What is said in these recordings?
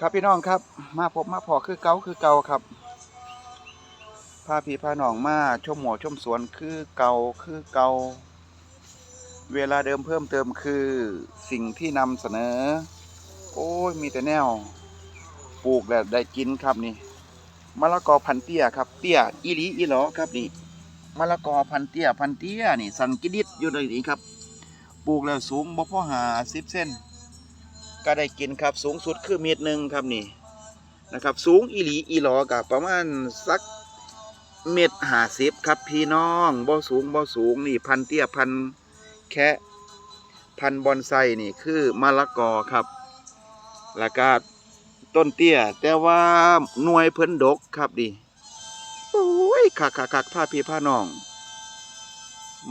ครับพี่น้องครับ มาพบมาพอคือเก่าคือเก่าครับพาพี่พาน้องมาชมหมอชมสวนคือเก่าคือเก่าเวลาเดิมเพิ่มเติมคือสิ่งที่นำเสนอ โอ้ยมีแต่แนว ปลูกแล้วได้กินครับนี่มะละกอพันเตี้ยครับเตี้ยอีหลีอีหลอครับนี่มะละกอพันเตี้ยพันเตี้ยนี่สันกิดิดอยู่เลยนี่ครับ ปลูกแล้วสูงบ่พอหาสิบเส้น ก็ได้กินครับสูงสุดคือเมตรหนึ่งครับนี่นะครับ สูงอีหลีอีหลอกับประมาณสักเมตรห้าสิบครับพี่น้องบ่สูงบ่สูงนี่พันเตี้ยพันแค่พันบอนไซนี่คือมะละกอครับแล้วก็ต้นเตี้ย แต่ว่าหน่วยเพิ่นดกครับดิโอ้ยคักคักคักผ้าพี่ผ้าน้อง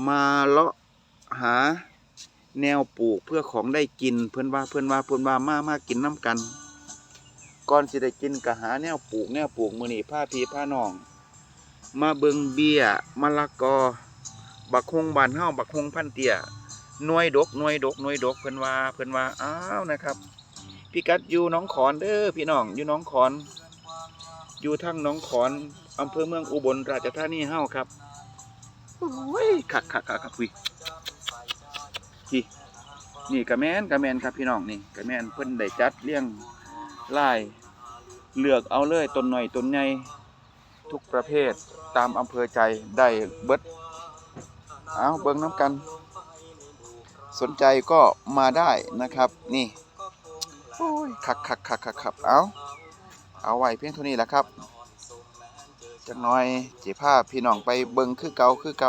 มาเลาะหา แนวปลูกเพื่อของได้กินเพื่อนว่าเพื่อนว่าเพื่อนว่ามามากินน้ำกันก่อนสิได้กินก็หาแนวปลูกแนวปลูกมือนีผ้าพีผ้านอง มาเบิงเบี้ยมะละกอ บักฮงบานเฮ้าบักฮงพันเตียหน่วยดกหน่วยดกหน่วยดกเพิ่อนว่าเพิ่อนว่าอ้าวนะครับพี่กัดอยู่น้องขอนเด้อพี่น้องอยู่น้องขอน อยู่ทั้งน้องขอนอำเภอเมืองอุบลราชธานีเฮ้าครับโอ้ยคักคักคักคักอุ้ ยนี่นี่กระแมนกระแมนครับพี่น้องนี่กระแมนเพิ่นได้จัดเลี้ยงลายเลือกเอาเลยต้นหน่อยต้นใหญ่ทุกประเภทตามอำเภอใจได้เบิดเอาเบิ่งน้ำกัน สนใจก็มาได้นะครับ นี่โอ้ยคักคักคักคักคักเอาเอาไว้เพียงเท่านี้แหละครับจักหน่อยเจีพาพี่น้องไปเบิ่งคือเกาคือเกา